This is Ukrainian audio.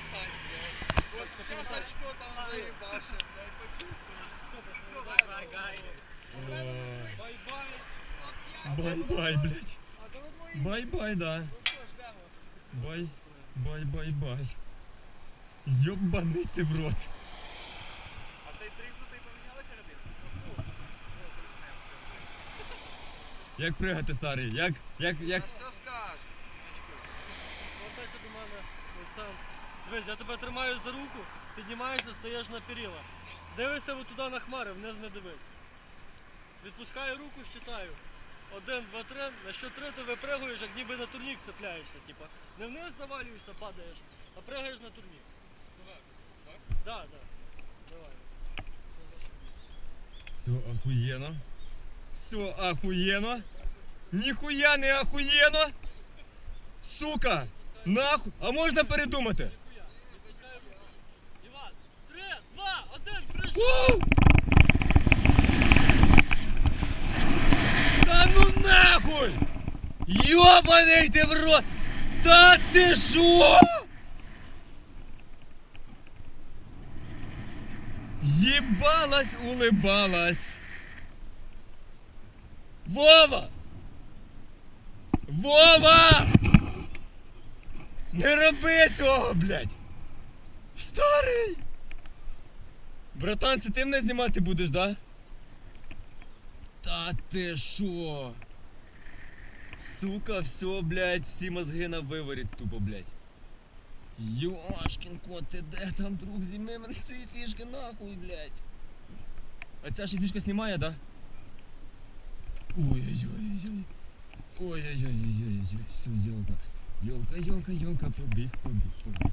отстань, блядь. Вот сейчас очко там заебашим, блядь, почувствуешь. Все, давай, Бай-бай, блядь. А то ви двоє. Бай-бай, да. Ну. Бай, бай, бай, бай. Йобаний ти в рот. А цей трисутий поміняли карабін? Як пригати, старий? Як, як, як? Я все скажу. Очко. Повертайся до мене, Олександр. Дивись, я тебе тримаю за руку, піднімаєшся, стаєш на перила. Дивишся от туди на хмари, вниз не дивись. Відпускаю руку, щитаю. Один, два, три. На що три ти випригуєш, як ніби на турнік цепляєшся. Типа. Не вниз завалюєшся, падаєш, а пригаєш на турнік. Так? Так, так. Давай. Все охуєно. Все охуєно. Ніхуя не охуєно. Сука! Нахуй! А можна передумати? Ніхуя. Відпускаю руку. Іван, три, два, один, прийшов! Фу! Та ну нахуй! Йобаний ти в рот! Та ти шо? Єбалась, улибалась. Вова! Вова! Не роби цього, блядь! Старий! Братан, це ти мене знімати будеш, да? Та ти шо? Сука, все, блядь, всі мозги на виворі тупо, блядь. Йошкін кот, ти де там, друг, зніми мене з цієї фішки нахуй, блядь. А ця ще фішка знімає, да? Ой-ой-ой-ой. Ой-ой-ой-ой-ой. Все, ёлка. Ёлка, ёлка, ёлка, побіг, побіг, побіг.